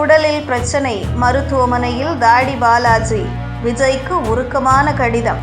குடலில் பிரச்சனை மருத்துவமனையில் தாடி பாலாஜி விஜய்க்கு உருக்கமான கடிதம்.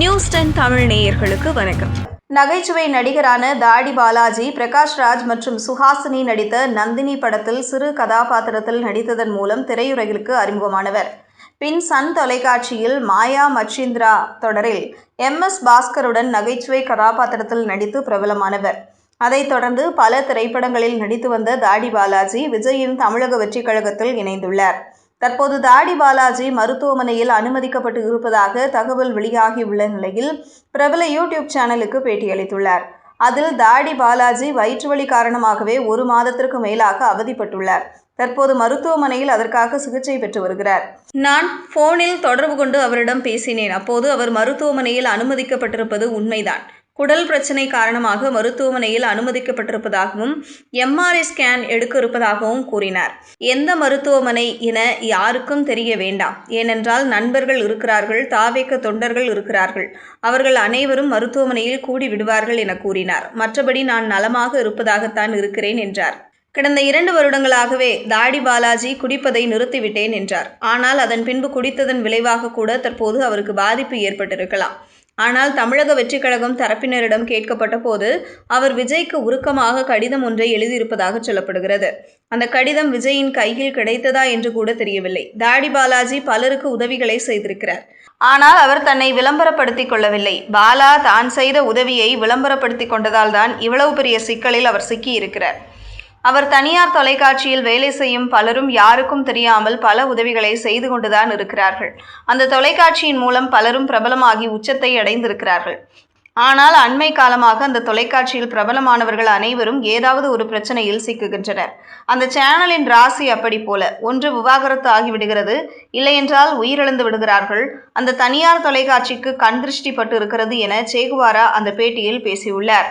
நியூஸ் டென் தமிழ் நேயர்களுக்கு வணக்கம். நகைச்சுவை நடிகரான தாடி பாலாஜி பிரகாஷ் ராஜ் மற்றும் சுஹாசினி நடித்த நந்தினி படத்தில் சிறு கதாபாத்திரத்தில் நடித்ததன் மூலம் திரையுலகிற்கு அறிமுகமானவர். பின் சன் தொலைக்காட்சியில் மாயா மச்சிந்திரா தொடரில் எம் எஸ் பாஸ்கருடன் நகைச்சுவை கதாபாத்திரத்தில் நடித்து பிரபலமானவர். அதைத் தொடர்ந்து பல திரைப்படங்களில் நடித்து வந்த தாடி பாலாஜி விஜயின் தமிழக வெற்றிக் கழகத்தில் இணைந்துள்ளார். தற்போது தாடி பாலாஜி மருத்துவமனையில் அனுமதிக்கப்பட்டு இருப்பதாக தகவல் வெளியாகியுள்ள நிலையில் பிரபல யூடியூப் சேனலுக்கு பேட்டியளித்துள்ளார். அதில் தாடி பாலாஜி வயிற்றுவலி காரணமாகவே ஒரு மாதத்திற்கு மேலாக அவதிப்பட்டுள்ளார். தற்போது மருத்துவமனையில் அதற்காக சிகிச்சை பெற்று வருகிறார். நான் போனில் தொடர்பு கொண்டு அவரிடம் பேசினேன். அப்போது அவர் மருத்துவமனையில் அனுமதிக்கப்பட்டிருப்பது உண்மைதான். குடல் பிரச்சனை காரணமாக மருத்துவமனையில் அனுமதிக்கப்பட்டிருப்பதாகவும் எம்ஆர்ஐ ஸ்கேன் எடுக்க இருப்பதாகவும் கூறினார். எந்த மருத்துவமனை என யாருக்கும் தெரிய வேண்டாம். ஏனென்றால் நண்பர்கள் இருக்கிறார்கள் தாவேக்க தொண்டர்கள் இருக்கிறார்கள். அவர்கள் அனைவரும் மருத்துவமனையில் கூடி விடுவார்கள் என கூறினார். மற்றபடி நான் நலமாக இருப்பதாகத்தான் இருக்கிறேன் என்றார். கடந்த இரண்டு வருடங்களாகவே தாடி பாலாஜி குடிப்பதை நிறுத்திவிட்டேன் என்றார். ஆனால் அதன் பின்பு குடித்ததன் விளைவாக கூட தற்போது அவருக்கு பாதிப்பு ஏற்பட்டிருக்கலாம். ஆனால் தமிழக வெற்றிக் கழகம் தரப்பினரிடம் கேட்கப்பட்ட போது அவர் விஜய்க்கு உருக்கமாக கடிதம் ஒன்றை எழுதியிருப்பதாக சொல்லப்படுகிறது. அந்த கடிதம் விஜயின் கையில் கிடைத்ததா என்று கூட தெரியவில்லை. தாடி பாலாஜி பலருக்கு உதவிகளை செய்திருக்கிறார். ஆனால் அவர் தன்னை விளம்பரப்படுத்திக் கொள்ளவில்லை. பாலா தான் செய்த உதவியை விளம்பரப்படுத்திக் கொண்டதால் தான் இவ்வளவு பெரிய சிக்கலில் அவர் சிக்கியிருக்கிறார். அவர் தனியார் தொலைக்காட்சியில் வேலை செய்யும் பலரும் யாருக்கும் தெரியாமல் பல உதவிகளை செய்து கொண்டுதான் இருக்கிறார்கள். அந்த தொலைக்காட்சியின் மூலம் பலரும் பிரபலமாகி உச்சத்தை அடைந்திருக்கிறார்கள். ஆனால் அண்மை காலமாக அந்த தொலைக்காட்சியில் பிரபலமானவர்கள் அனைவரும் ஏதாவது ஒரு பிரச்சனையில் சிக்குகின்றனர். அந்த சேனலின் ராசி அப்படி போல ஒன்று விவாகரத்து ஆகிவிடுகிறது இல்லையென்றால் உயிரிழந்து விடுகிறார்கள். அந்த தனியார் தொலைக்காட்சிக்கு கண் திருஷ்டிப்பட்டு இருக்கிறது என சேகுவாரா அந்த பேட்டியில் பேசியுள்ளார்.